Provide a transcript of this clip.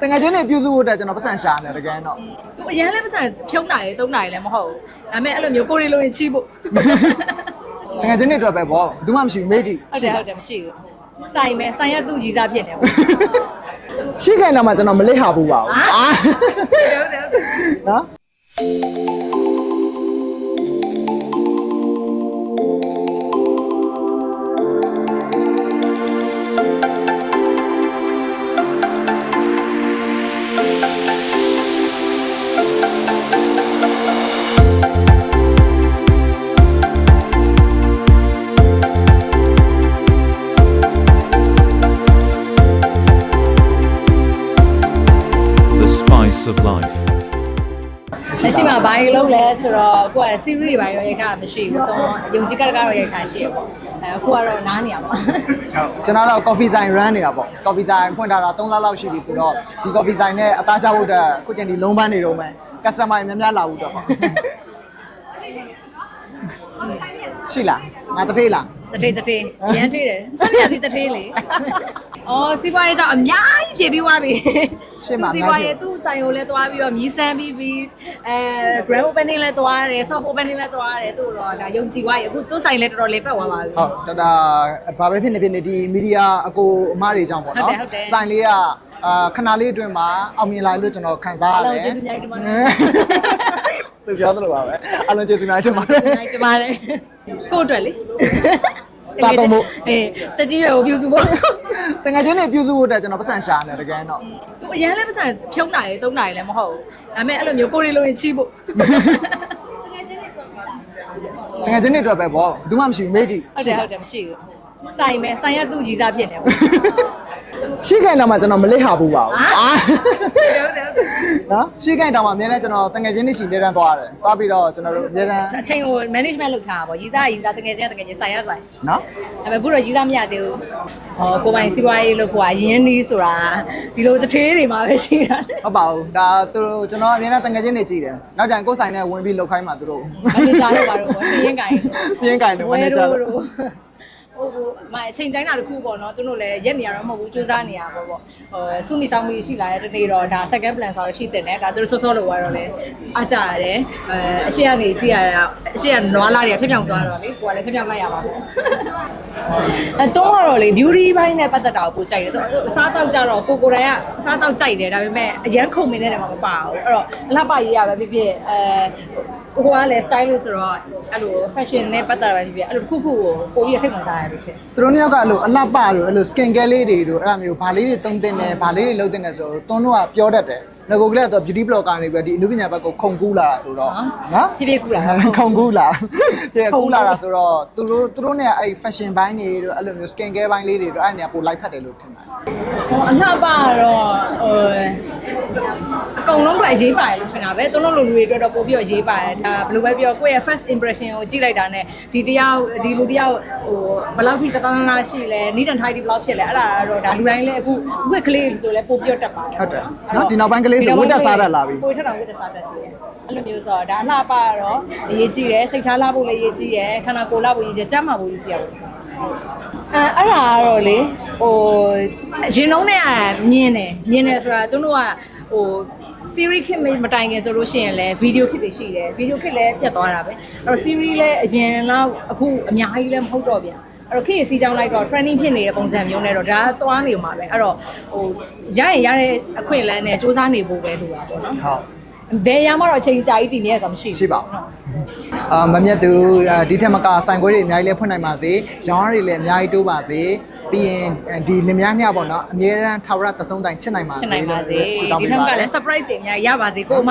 တကယ်ချင်းနေပြုစုဖို့အတွက်ကျွန်တော်ပတ်စံရှာနေတယ်တကယ်တော့သူအရန်လည်းပတ်စံဖြုံးနိုင်တုံးနိုင်လည်းမဟုတ်ဘူးဒါပေမဲ့အဲ့လိုမျိုးကိုရီလိုရင်ချီးဖို့တကယ်ချင်းနေအတွက်ပဲပေါ့ဘူးမှမရှိဘူးမေးကြည့်ဟုတ်တယ်ဟုတ်တယ်မရှိဘူးဆိုင်မယ်ဆိုင်ရသူ့ကြီးစားဖြစ်နေပေါ့ရှိခိုင်တော့မှကျွန်တော်မလိဟာဘူးပါဘူးအာဟုတ်တယ်ဟုတ်တယ်နော် of life. လက်ရှိမှာဘာကြီးလုံးလဲဆိုတော့ကိုက series ဘာကြီးရိုက်ထားတာမရှိဘူးတော့ယုံကြည်ကတကတော့ရိုက်ထားရှိရပေါ့အဲအခုကတော့နားနေရပါဟုတ်ကျွန်တော်တော့ coffee sign run နေတာပေါ့ coffee sign ဖွင့်ထားတာ3လလောက်ရှိပြီဆိုတော့ဒီ coffee sign နဲ့အသားချဖို့အတွက်ခုချိန်ဒီလုံးပန်းနေတော့မယ် customer တွေများများလာဘူးတော့ပေါ့ရှိလားငါတတိလားတထေးတထေးရမ်းထေးတယ်ဆက်ရသည်တထေးလေ အော်စီးပွားရေးကြောင့်အများကြီးဖြည့်ပြီးသွားပြီရှင်းပါသူစီးပွားရေးသူ့ဆိုင်ကိုလည်းသွားပြီးတော့မြည်ဆန်းပြီးပြီးအဲ grand opening လည်းသွားရတယ် soft opening လည်းသွားရတယ်သူ့တော့ဒါယုံကြည်သွားပြီအခုသူ့ဆိုင်လည်းတော်တော်လေးပတ်သွားပါပြီ ဟုတ်တဒါဘာပဲဖြစ်နေဖြစ်နေဒီမီဒီယာအကိုအမတွေကြောင့်ပေါ့ဟုတ်နော်တယ်ဟုတ်တယ် ဆိုင်လေးကအာခဏလေးအတွင်းမှာအောင်မြင်လာလို့ကျွန်တော်ခံစားရအားတလုံးယ်ကျေးဇူးများတင်ပါတယ်သူပြောသလိုပါပဲအလုံးကျေးဇူးများတင်ပါတယ်ဒီပါတယ်ကို့အတွက်လေ စားသုံးဖို့အေးတကြီးရွယ်ကိုပြုစုဖို့တကယ်ချင်းနေပြုစုဖို့အတွက်ကျွန်တော်ပတ်စံရှာနေတယ်တကယ်တော့သူအရန်လည်းပတ်စံဖြုံးနိုင်တုံးနိုင်လည်းမဟုတ်ဘူးဒါပေမဲ့အဲ့လိုမျိုးကိုရီလိုရင်ချီးဖို့တကယ်ချင်းနေဆိုပြလားတကယ်ချင်းနေအတွက်ပဲပေါ့ဘူးမှမရှိဘူးမေးကြည့်ဟုတ်တယ်ဟုတ်တယ်မရှိဘူးဆိုင်မယ်ဆိုင်ရသူ့ကြီးစားဖြစ်နေပေါ့ ရှိခိုင်တော့မှကျွန်တော်မလိဟာဘူးပါဘူးအာဟုတ်တယ်ဟုတ်တယ်နော်ရှိခိုင်တော့မှအများနဲ့ကျွန်တော်တကယ်ချင်းနေရှိနေတန်းသွားတယ်သွားပြီးတော့ကျွန်တော်တို့အများတန်းအချိန်ကို management လုပ်ထားတာပေါ့ကြီးစားကြီးစားတကယ်ချင်းတကယ်ချင်းဆိုင်ရဆိုင်နော်ဒါပေမဲ့အခုတော့ကြီးစားမရသေးဘူးဟောကိုပိုင်စီးပွားရေးလုပ်ဖို့ကရင်းနှီးဆိုတာဒီလိုတစ်ထေးတွေမှာပဲရှိတာလေဟုတ်ပါဘူးဒါသူတို့ကျွန်တော်အများနဲ့တကယ်ချင်းနေကြည့်တယ်နောက်ကျရင်ကိုယ်ဆိုင်နဲ့ဝင်ပြီးလောက်ခိုင်းမှသူတို့မန်နေဂျာတို့ပါတော့ပေါ့စည်ရင်ကိုင်စည်ရင်ကိုင်တို့ဝဲ manager တို့တို့ ဟိုဟိုမအချိန်တိုင်းတာတစ်ခုပေါ့နော်သူတို့လည်းရက်နေရတော့မဟုတ်ဘူးစူးစမ်းနေရပါပေါ့ဟိုစုမိဆောင်မိရှိလာတဲ့တနေ့တော့ဒါ second plan ဆိုတော့ရှိတဲ့နဲ့ဒါသူတို့စောစောလို့သွားတော့လေအားကြရတယ်အဲအရှိကနေကြည့်ရတာအရှိကနွားလာတွေကဖြောင်သွားတော့လေကိုကလည်းဖြောင်လိုက်ရပါဘူးအဲတော့ကတော့လေ beauty ဘိုင်းနဲ့ပတ်သက်တာကိုပိုကြိုက်တယ်သူအစားတောက်ကြတော့ကိုကိုယ်တိုင်ကအစားတောက်ကြိုက်တယ်ဒါပေမဲ့အရန်ခုံမင်းတဲ့နေမှာမပါဘူးအဲ့တော့အလှပရေးရပဲဖြစ်ဖြစ်အဲဟိုကလည်း stylist ဆိုတော့အဲ့လို fashion နဲ့ပတ်သက်တာပဲဖြစ်ဖြစ်အဲ့လိုတစ်ခုခုကိုပိုပြီးစိတ်ဝင်စားရလို့ထင် သူတို့နှစ်ယောက်ကအဲ့လိုအလှပလို့အဲ့လို skin care လေးတွေတို့အဲ့လိုမျိုးဗာလေးတွေသုံးတင်တယ်ဗာလေးတွေလုပ်တင်တယ်ဆိုတော့သွန်းတို့ကပြောတတ်တယ်ငါကိုကလေးကတော့ beauty blogger တွေပဲဒီအနုပညာဘက်ကိုခုံကူးလာတာဆိုတော့နော် ဖြည်းဖြည်းကူလာတာ ခုံကူးလာပြေကူးလာတာဆိုတော့သူတို့သူတို့เนี่ยအဲ့ fashion ဘိုင်းတွေတို့အဲ့လိုမျိုး skin care ဘိုင်းလေးတွေတို့အဲ့နေရာပိုလိုက်ဖက်တယ်လို့ထင်ပါတယ် ဟိုအလှပကတော့ဟို အကုန်လုံးကအရေးပါတယ်လို့ထင်တာပဲသူတို့လူလူတွေအတွက်တော့ပို့ပြီးတော့ရေးပါတယ်ဒါဘယ်လိုပဲပြောကိုယ့်ရဲ့ first impression ကိုကြည့်လိုက်တာနဲ့ဒီတယောက်ဒီလူတယောက်ဟိုဘယ်လောက်ထိတသန်းလားရှိလဲနီးတန်ထိုက်ဒီဘယ်လောက်ဖြစ်လဲအဲ့ဒါကတော့ဒါလူတိုင်းလည်းအခုဝက်ကလေးဆိုလည်းပို့ပြီးတော့တက်ပါတယ်ဟုတ်တယ်နော်ဒီနောက်ပိုင်းကလေးဆိုဝတ်တက်စားတတ်လာပြီပို့ထက်တော့ဝတ်တက်စားတတ်တယ်အဲ့လိုမျိုးဆိုတော့ဒါအလှပကတော့အရေးကြီးတယ်စိတ်ထားလှဖို့လည်းအရေးကြီးရယ်ခန္ဓာကိုယ်လှဖို့အရေးကြီးကျန်းမာဖို့အရေးကြီးရတယ် အဲအဲ့ဒါကတော့လေဟိုရင်လုံးနဲ့မြင်တယ်မြင်တယ်ဆိုတာသူတို့ကဟို series ခစ်မတိုင်ခင်ဆိုလို့ရှိရင်လည်း video ခစ်တွေရှိတယ် video ခစ်လည်းပြတ်သွားတာပဲအဲ့တော့ series လည်းအရင်တော့အခုအများကြီးလည်းမဟုတ်တော့ပြန်အဲ့တော့ခေတ်စီကြောင်းလိုက်တော့ trending ဖြစ်နေတဲ့ပုံစံမျိုးနဲ့တော့ဒါသွားနေမှာပဲအဲ့တော့ဟိုရရင်ရတဲ့အခွင့်အလမ်းနဲ့စူးစမ်းနေဖို့ပဲလိုတာပေါ့နော်ဟုတ် ဘယ်ရမှာတော့အချိန်ကြာကြီးတည်နေရဆိုတာမရှိဘူးရှိပါဘူးအာမမြတ်သူအာဒီထက်မကဆိုင်ခွဲတွေအများကြီးလဲဖွင့်နိုင်ပါစေရောင်းရတွေလည်းအများကြီးတိုးပါစေပြီးရင်ဒီလင်မယားညပေါ့နော်အမြဲတမ်းထာဝရသဆုံးတိုင်ချစ်နိုင်ပါစေချစ်နိုင်ပါစေဆုတောင်းဒီပေးထက်ကပါတယ်လည်း surprise တွေအများကြီးရပါစေကိုအမ